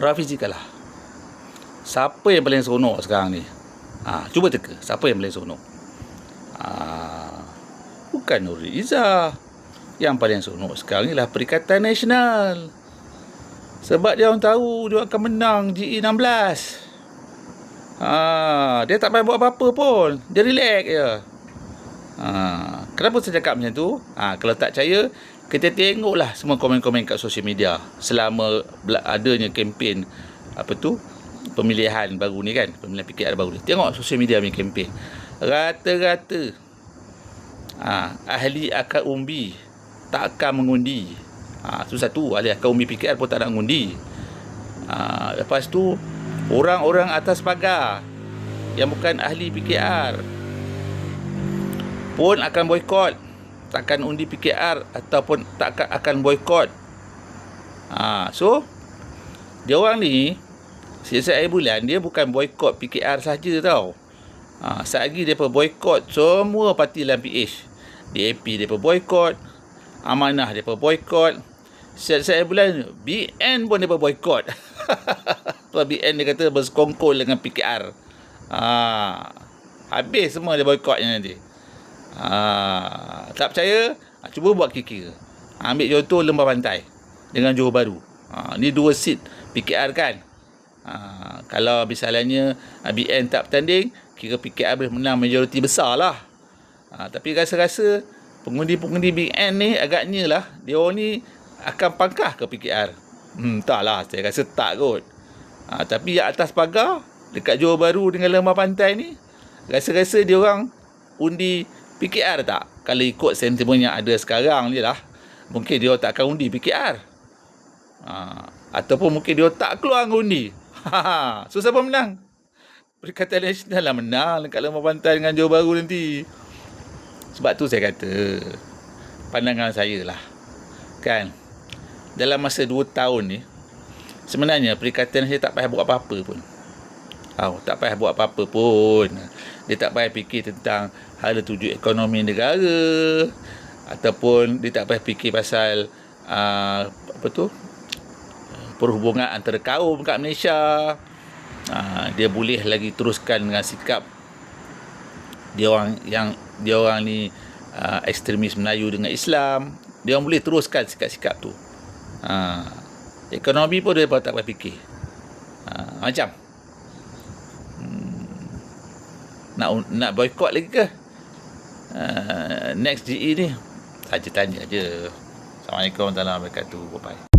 Rafizi kalah. Siapa yang paling seronok sekarang ni? Ha, cuba teka. Siapa yang paling seronok? Ha, bukan Nurul Izzah. Yang paling seronok sekarang ni lah Perikatan Nasional. Sebab dia orang tahu dia akan menang GE16. Ha, dia tak payah buat apa-apa pun. Dia relax je. Ha, kenapa saya cakap macam tu? Ha, kalau tak percaya, kita tengoklah semua komen-komen kat sosial media selama adanya kempen apa tu pemilihan baru ni kan pemilihan PKR baru ni. Tengok sosial media punya kempen. Rata-rata ha, ahli akar umbi tak akan mengundi. Ha, tu satu ahli akar umbi PKR pun tak nak mengundi. Ha, lepas tu orang-orang atas pagar yang bukan ahli PKR pun akan boykot takkan undi PKR ataupun tak akan, boykot ha, so dia orang ni Siasat air bulan dia bukan boykot PKR saja tau. Ha, lagi dia boykot semua parti dalam PH. DAP dia boykot, Amanah dia boykot. Siasat air bulan BN pun dia boykot. Sebab BN dia kata bersekongkol dengan PKR. Ha, habis semua dia boykotnya nanti. Ha, tak percaya? Ha, cuba buat kira-kira. Ambil contoh lembah pantai dengan Johor Baru. Ha, ni dua seat PKR kan? Ha, kalau misalnya BN tak bertanding, kira PKR boleh menang majoriti besar lah. Ha, tapi rasa-rasa pengundi-pengundi BN ni agaknya lah, dia orang ni akan pangkah ke PKR. Hmm, tak lah, saya rasa tak kot. Ha, tapi yang atas pagar, dekat Johor Baru dengan Lembah Pantai ni, rasa-rasa dia orang undi PKR tak? Kalau ikut sentimen yang ada sekarang ni lah, mungkin dia tak akan undi PKR. Ha, ataupun mungkin dia tak keluar undi. Ha, so siapa menang? Perikatan Nasional lah menang dekat Lembah Pantai dengan Johor Baru nanti. Sebab tu saya kata, pandangan saya lah. Kan? Dalam masa 2 tahun ni, sebenarnya Perikatan Nasional tak payah buat apa-apa pun. Oh, tak payah buat apa-apa pun. Dia tak payah fikir tentang hala tuju ekonomi negara. Ataupun dia tak payah fikir pasal uh, apa tu perhubungan antara kaum kat Malaysia. Ha, dia boleh lagi teruskan dengan sikap dia orang yang dia orang ni uh, ekstremis Melayu dengan Islam. Dia orang boleh teruskan sikap-sikap tu. Ha, ekonomi pun dia tak payah fikir. Ha, macam hmm, nak nak boykot lagi ke? Uh, next GE ni saja tanya je. Assalamualaikum warahmatullahi wabarakatuh. Bye.